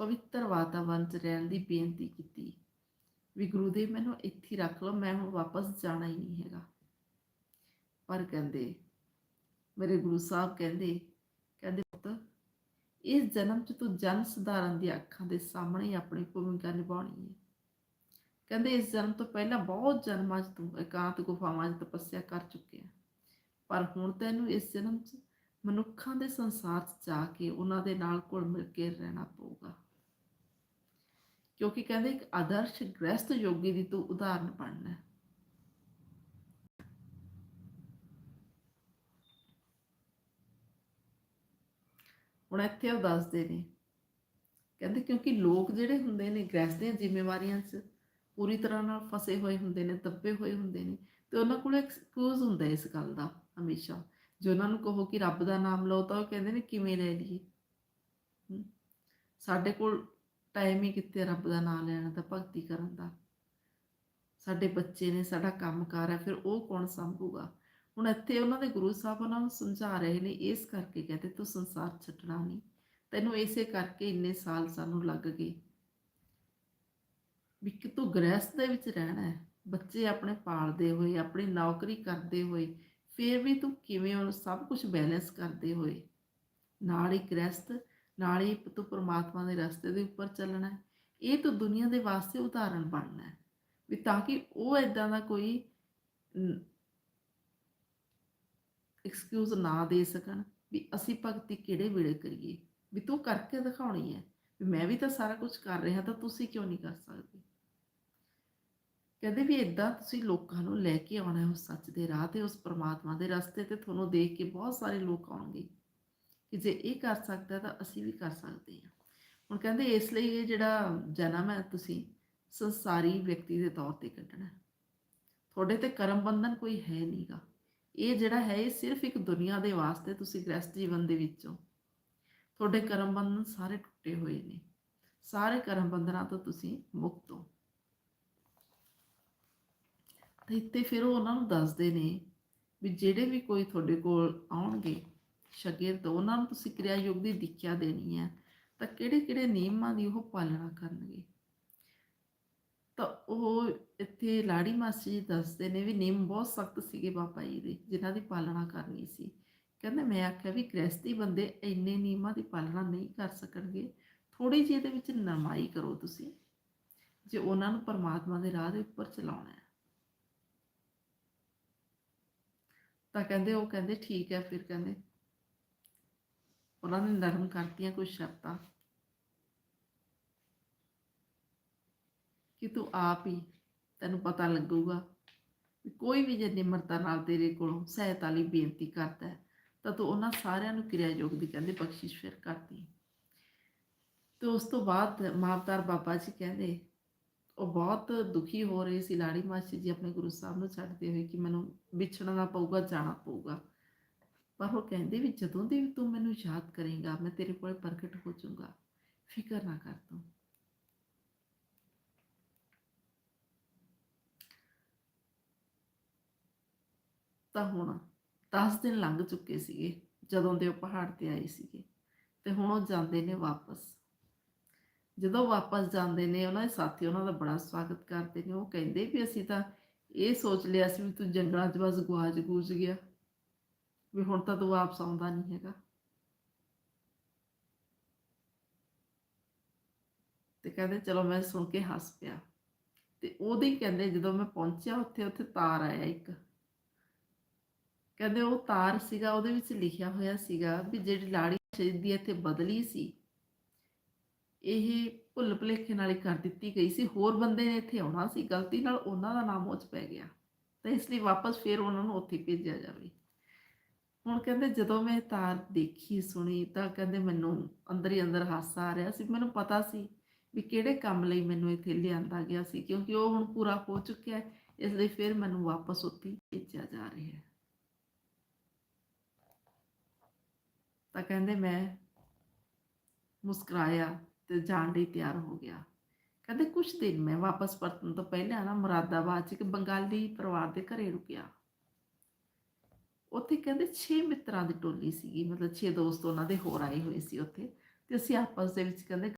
ਪਵਿੱਤਰ ਵਾਤਾਵਰਣ 'ਚ ਰਹਿਣ ਦੀ ਬੇਨਤੀ ਕੀਤੀ। ਵੀ ਗੁਰੂ ਗੁਰੂਦੇਵ ਮੈਨੂੰ ਇੱਥੇ ਰੱਖ ਲਓ, ਮੈਂ ਹੁਣ ਵਾਪਸ ਜਾਣਾ ਹੀ ਨਹੀਂ ਹੈਗਾ। ਪਰ ਕਹਿੰਦੇ, ਮੇਰੇ ਗੁਰੂ ਸਾਹਿਬ ਕਹਿੰਦੇ ਕਹਿੰਦੇ, ਪੁੱਤ, ਇਸ ਜਨਮ 'ਚ ਤੂੰ ਜਨ ਸਧਾਰਨ ਦੀ ਅੱਖਾਂ ਦੇ ਸਾਹਮਣੇ ਆਪਣੀ ਭੂਮਿਕਾ ਨਿਭਾਉਣੀ ਹੈ। ਕਹਿੰਦੇ, ਇਸ ਜਨਮ ਤੋਂ ਪਹਿਲਾਂ ਬਹੁਤ ਜਨਮਾਂ 'ਚ ਤੂੰ ਇਕਾਂਤ ਗੁਫਾਵਾਂ 'ਚ ਤਪੱਸਿਆ ਕਰ ਚੁੱਕਿਆ। ਪਰ ਹੁਣ ਤੈਨੂੰ ਇਸ ਜਨਮ 'ਚ ਮਨੁੱਖਾਂ ਦੇ ਸੰਸਾਰ 'ਚ ਜਾ ਕੇ ਉਹਨਾਂ ਦੇ ਨਾਲ ਘੁਲ ਮਿਲ ਕੇ ਰਹਿਣਾ ਪਊਗਾ। ਕਿਉਂਕਿ ਕਹਿੰਦੇ ਇੱਕ ਆਦਰਸ਼ ਗ੍ਰਸਤ ਯੋਗੀ ਦੀ ਤੂੰ ਉਦਾਹਰਨ ਬਣਨਾ। ਹੁਣ ਇੱਥੇ ਉਹ ਦੱਸਦੇ ਨੇ, ਕਹਿੰਦੇ ਕਿਉਂਕਿ ਲੋਕ ਜਿਹੜੇ ਹੁੰਦੇ ਨੇ ਗ੍ਰਸਤ ਦੀਆਂ ਜ਼ਿੰਮੇਵਾਰੀਆਂ 'ਚ ਪੂਰੀ ਤਰ੍ਹਾਂ ਨਾਲ ਫਸੇ ਹੋਏ ਹੁੰਦੇ ਨੇ, ਦੱਬੇ ਹੋਏ ਹੁੰਦੇ ਨੇ, ਤੇ ਉਹਨਾਂ ਕੋਲ ਐਕਸਕਿਊਜ਼ ਹੁੰਦਾ ਇਸ ਗੱਲ ਦਾ ਹਮੇਸ਼ਾ। ਜੇ ਉਹਨਾਂ ਨੂੰ ਕਹੋ ਕਿ ਰੱਬ ਦਾ ਨਾਮ ਲਓ ਤਾਂ ਉਹ ਕਹਿੰਦੇ ਨੇ ਕਿਵੇਂ ਲੈ ਲਈਏ? ਸਾਡੇ ਕੋਲ ਟਾਈਮ ਹੀ ਕਿੱਥੇ ਰੱਬ ਦਾ ਨਾਮ ਲੈਣ ਦਾ, ਭਗਤੀ ਕਰਨ ਦਾ। ਸਾਡੇ ਬੱਚੇ ਨੇ, ਸਾਡਾ ਕੰਮ ਕੰਮਕਾਰ ਹੈ, ਫਿਰ ਉਹ ਕੌਣ ਸੰਭੂਗਾ? ਹੁਣ ਇੱਥੇ ਉਹਨਾਂ ਦੇ ਗੁਰੂ ਸਾਹਿਬ ਉਹਨਾਂ ਨੂੰ ਸਮਝਾ ਰਹੇ ਨੇ, ਇਸ ਕਰਕੇ ਕਹਿੰਦੇ, ਤੂੰ ਸੰਸਾਰ ਛੱਡਣਾ ਨਹੀਂ ਤੈਨੂੰ ਇਸੇ ਕਰਕੇ ਇੰਨੇ ਸਾਲ ਸਾਨੂੰ ਲੱਗ ਗਏ। ਵੀ ਕਿ ਤੂੰ ਗ੍ਰਹਿਸਥ ਦੇ ਵਿੱਚ ਰਹਿਣਾ ਹੈ? ਬੱਚੇ ਆਪਣੇ ਪਾਲਦੇ ਹੋਏ, ਆਪਣੀ ਨੌਕਰੀ ਕਰਦੇ ਹੋਏ, ਫਿਰ ਵੀ ਤੂੰ ਕਿਵੇਂ ਉਹ ਸਭ ਕੁਝ ਬੈਲੈਂਸ ਕਰਦੇ ਹੋਏ? ਨਾਲ ਹੀ ਗ੍ਰਹਿਸਥ ਨਾਲ ਹੀ ਤੂੰ ਪ੍ਰਮਾਤਮਾ ਦੇ ਰਸਤੇ ਦੇ ਉੱਪਰ ਚੱਲਣਾ ਇਹ ਤੂੰ ਦੁਨੀਆ ਦੇ ਵਾਸਤੇ ਉਦਾਹਰਣ ਬਣਨਾ ਹੈ। ਵੀ ਤਾਂ ਕਿ ਉਹ ਇਦਾਂ ਦਾ ਕੋਈ ਐਕਸਕਿਊਜ਼ ਨਾ ਦੇ ਸਕਣ ਵੀ ਅਸੀਂ ਭਗਤੀ ਕਿਹੜੇ ਵੇਲੇ ਕਰੀਏ। ਵੀ ਤੂੰ ਕਰਕੇ ਦਿਖਾਉਣੀ ਹੈ। ਵੀ ਮੈਂ ਵੀ ਤਾਂ ਸਾਰਾ ਕੁਝ ਕਰ ਰਿਹਾ ਤਾਂ ਤੁਸੀਂ ਕਿਉਂ ਨਹੀਂ ਕਰ ਸਕਦੇ? ਕਹਿੰਦੇ ਵੀ ਇਦਾਂ ਤੁਸੀਂ ਲੋਕਾਂ ਨੂੰ ਲੈ ਕੇ ਆਉਣਾ ਹੈ ਉਸ ਸੱਚ ਦੇ ਰਾਹ ਤੇ, ਉਸ ਪਰਮਾਤਮਾ ਦੇ ਰਸਤੇ ਤੇ। ਤੁਹਾਨੂੰ ਦੇਖ ਕੇ ਬਹੁਤ ਸਾਰੇ ਲੋਕ ਆਉਣਗੇ। ਕਿ ਜੇ ਇਹ ਕਰ ਸਕਦਾ ਤਾਂ ਅਸੀਂ ਵੀ ਕਰ ਸਕਦੇ ਹਾਂ। ਹੁਣ ਕਹਿੰਦੇ ਇਸ ਲਈ ਇਹ ਜਿਹੜਾ ਜਨਮ ਹੈ ਤੁਸੀਂ ਸੰਸਾਰੀ ਵਿਅਕਤੀ ਦੇ ਤੌਰ ਤੇ ਕੱਢਣਾ ਤੁਹਾਡੇ ਤੇ ਕਰਮ ਬੰਧਨ ਕੋਈ ਹੈ ਨਹੀਂਗਾ ਇਹ ਜਿਹੜਾ ਹੈ ਇਹ ਸਿਰਫ ਇੱਕ ਦੁਨੀਆ ਦੇ ਵਾਸਤੇ ਤੁਸੀਂ ਗ੍ਰਸਤ ਜੀਵਨ ਦੇ ਵਿੱਚੋਂ। ਤੁਹਾਡੇ ਕਰਮ ਬੰਧਨ ਸਾਰੇ ਟੁੱਟੇ ਹੋਏ ਨੇ। ਸਾਰੇ ਕਰਮ ਬੰਧਨਾਂ ਤੋਂ ਤੁਸੀਂ ਮੁਕਤ ਹੋ। ਤੇ ਇੱਥੇ ਫਿਰ ਉਹ ਉਹਨਾਂ ਨੂੰ ਦੱਸਦੇ ਨੇ ਵੀ ਜਿਹੜੇ ਵੀ ਕੋਈ ਤੁਹਾਡੇ ਕੋਲ ਆਉਣਗੇ ਸ਼ਾਗਿਰਦ, ਉਹਨਾਂ ਨੂੰ ਤੁਸੀਂ ਕਿਰਿਆ ਯੋਗ ਦੀ ਦੀਖਿਆ ਦੇਣੀ ਹੈ, ਤਾਂ ਕਿਹੜੇ ਕਿਹੜੇ ਨਿਯਮਾਂ ਦੀ ਉਹ ਪਾਲਣਾ ਕਰਨਗੇ? ਤਾਂ ਉਹ ਇੱਥੇ ਲਾੜੀ ਮਾਸੀ ਜੀ ਦੱਸਦੇ ਨੇ ਵੀ ਨਿਯਮ ਬਹੁਤ ਸਖਤ ਸੀਗੇ ਬਾਬਾ ਜੀ ਦੇ, ਜਿਨ੍ਹਾਂ ਦੀ ਪਾਲਣਾ ਕਰਨੀ ਸੀ। ਕਹਿੰਦੇ, ਮੈਂ ਆਖਿਆ ਵੀ ਗ੍ਰਸਤੀ ਬੰਦੇ ਇੰਨੇ ਨਿਯਮਾਂ ਦੀ ਪਾਲਣਾ ਨਹੀਂ ਕਰ ਸਕਣਗੇ ਥੋੜੀ ਜਿਹੀ ਇਹਦੇ ਵਿੱਚ ਨਰਮਾਈ ਕਰੋ ਤੁਸੀਂ, ਜੇ ਉਹਨਾਂ ਨੂੰ ਪਰਮਾਤਮਾ ਦੇ ਰਾਹ ਦੇ ਉੱਪਰ ਚਲਾਉਣਾ ਹੈ। ਤਾਂ ਕਹਿੰਦੇ, ਉਹ ਕਹਿੰਦੇ, ਠੀਕ ਹੈ, ਫਿਰ ਕਹਿੰਦੇ ਉਹਨਾਂ ਨੇ ਨਰਮ ਕਰਤੀਆਂ ਕੁਝ ਸ਼ਰਤਾਂ। ਕਿ ਤੂੰ ਆਪ ਹੀ ਤੈਨੂੰ ਪਤਾ ਲੱਗੂਗਾ ਕੋਈ ਵੀ ਜੇ ਨਿਮਰਤਾ ਨਾਲ ਤੇਰੇ ਕੋਲੋਂ ਸਹਾਇਤਾ ਲਈ ਬੇਨਤੀ ਕਰਦਾ ਹੈ, ਤਾਂ ਤੂੰ ਉਹਨਾਂ ਸਾਰਿਆਂ ਨੂੰ ਕਿਰਿਆ ਯੋਗ ਦੀ ਕਹਿੰਦੇ ਬਖਸ਼ਿਸ਼ ਫਿਰ ਕਰਦੀ ਤੇ ਉਸ ਤੋਂ ਬਾਅਦ ਮਾਵਤਾਰ ਬਾਬਾ ਜੀ ਕਹਿੰਦੇ, ਉਹ ਬਹੁਤ ਦੁਖੀ ਹੋ ਰਹੇ ਸੀ, ਲਾੜੀ ਮਾਸੀ ਜੀ ਆਪਣੇ ਗੁਰੂ ਸਾਹਿਬ ਨੂੰ ਛੱਡਦੇ ਹੋਏ ਕਿ ਮੈਨੂੰ ਵਿਛੜਨਾ ਪਊਗਾ, ਜਾਣਾ ਪਊਗਾ। ਪਰ ਉਹ ਕਹਿੰਦੇ ਵੀ ਜਦੋਂ ਦੀ ਵੀ ਤੂੰ ਮੈਨੂੰ ਯਾਦ ਕਰੇਗਾ, ਮੈਂ ਤੇਰੇ ਕੋਲ ਪ੍ਰਗਟ ਹੋ ਜਾਊਂਗਾ। ਫਿਕਰ ਨਾ ਕਰ ਤੂੰ। ਤਾਂ ਹੁਣ 10 ਦਿਨ ਲੰਘ ਚੁੱਕੇ ਸੀਗੇ, ਜਦੋਂ ਦੇ ਉਹ ਪਹਾੜ ਤੇ ਆਏ ਸੀਗੇ। ਤੇ ਹੁਣ ਉਹ ਜਾਂਦੇ ਨੇ ਵਾਪਸ। ਜਦੋਂ ਵਾਪਸ ਜਾਂਦੇ ਨੇ, ਉਹਨਾਂ ਦੇ ਸਾਥੀ ਉਹਨਾਂ ਦਾ ਬੜਾ ਸਵਾਗਤ ਕਰਦੇ ਨੇ। ਉਹ ਕਹਿੰਦੇ ਵੀ ਅਸੀਂ ਤਾਂ ਇਹ ਸੋਚ ਲਿਆ ਸੀ ਵੀ ਤੂੰ ਜੰਗਲਾਂ 'ਚ ਬਸ ਗਵਾਚ ਗੂਜ ਗਿਆ। ਵੀ ਹੁਣ ਤਾਂ ਤੂੰ ਵਾਪਸ ਆਉਂਦਾ ਨਹੀਂ ਹੈਗਾ। ਤੇ ਕਹਿੰਦੇ, ਚਲੋ ਮੈਂ ਸੁਣ ਕੇ ਹੱਸ ਪਿਆ। ਤੇ ਉਹਦੇ ਹੀ ਕਹਿੰਦੇ, ਜਦੋਂ ਮੈਂ ਪਹੁੰਚਿਆ ਉੱਥੇ ਉੱਥੇ ਤਾਰ ਆਇਆ ਇੱਕ। ਕਹਿੰਦੇ, ਉਹ ਤਾਰ ਸੀਗਾ, ਉਹਦੇ ਵਿੱਚ ਲਿਖਿਆ ਹੋਇਆ ਸੀਗਾ ਵੀ ਜਿਹੜੀ ਲਾੜੀ ਸ਼ਹੀਦੀ ਇੱਥੇ ਬਦਲੀ ਸੀ, ਇਹ ਭੁੱਲ ਭੁਲੇਖੇ ਨਾਲ ਹੀ ਕਰ ਦਿੱਤੀ ਗਈ ਸੀ। ਹੋਰ ਬੰਦੇ ਨੇ ਇੱਥੇ ਆਉਣਾ ਸੀ, ਗਲਤੀ ਨਾਲ ਉਹਨਾਂ ਦਾ ਨਾਮ ਉਹ ਪੈ ਗਿਆ। ਤਾਂ ਇਸ ਲਈ ਵਾਪਸ ਫੇਰ ਉਹਨਾਂ ਨੂੰ ਉੱਥੇ ਭੇਜਿਆ ਜਾਵੇ। ਹੁਣ ਕਹਿੰਦੇ ਜਦੋਂ ਮੈਂ ਤਾਰ ਦੇਖੀ, ਸੁਣੀ ਤਾਂ ਕਹਿੰਦੇ ਮੈਨੂੰ ਅੰਦਰ ਹੀ ਅੰਦਰ ਹਾਸਾ ਆ ਰਿਹਾ ਸੀ। ਮੈਨੂੰ ਪਤਾ ਸੀ ਵੀ ਕਿਹੜੇ ਕੰਮ ਲਈ ਮੈਨੂੰ ਇੱਥੇ ਲਿਆਂਦਾ ਗਿਆ ਸੀ, ਕਿਉਂਕਿ ਉਹ ਹੁਣ ਪੂਰਾ ਹੋ ਚੁੱਕਿਆ ਹੈ, ਇਸ ਲਈ ਫਿਰ ਮੈਨੂੰ ਵਾਪਸ ਉੱਥੇ ਭੇਜਿਆ ਜਾ ਰਿਹਾ ਹੈ। ਤਾਂ ਕਹਿੰਦੇ ਮੈਂ ਮੁਸਕਰਾਇਆ ਤੇ ਜਾਣ ਲਈ ਤਿਆਰ ਹੋ ਗਿਆ। ਕਹਿੰਦੇ ਕੁਝ ਦਿਨ ਮੈਂ ਵਾਪਸ ਪਰਤਣ ਤੋਂ ਪਹਿਲਾਂ ਨਾ ਮੁਰਾਦਾਬਾਦ 'ਚ ਇੱਕ ਬੰਗਾਲੀ ਪਰਿਵਾਰ ਦੇ ਘਰੇ ਰੁਕਿਆ। ਉੱਥੇ ਕਹਿੰਦੇ 6 ਮਿੱਤਰਾਂ ਦੀ ਟੋਲੀ ਸੀਗੀ, ਮਤਲਬ 6 ਦੋਸਤ ਉਹਨਾਂ ਦੇ ਹੋਰ ਆਏ ਹੋਏ ਸੀ ਉੱਥੇ, ਤੇ ਅਸੀਂ ਆਪਸ ਦੇ ਵਿੱਚ ਕਹਿੰਦੇ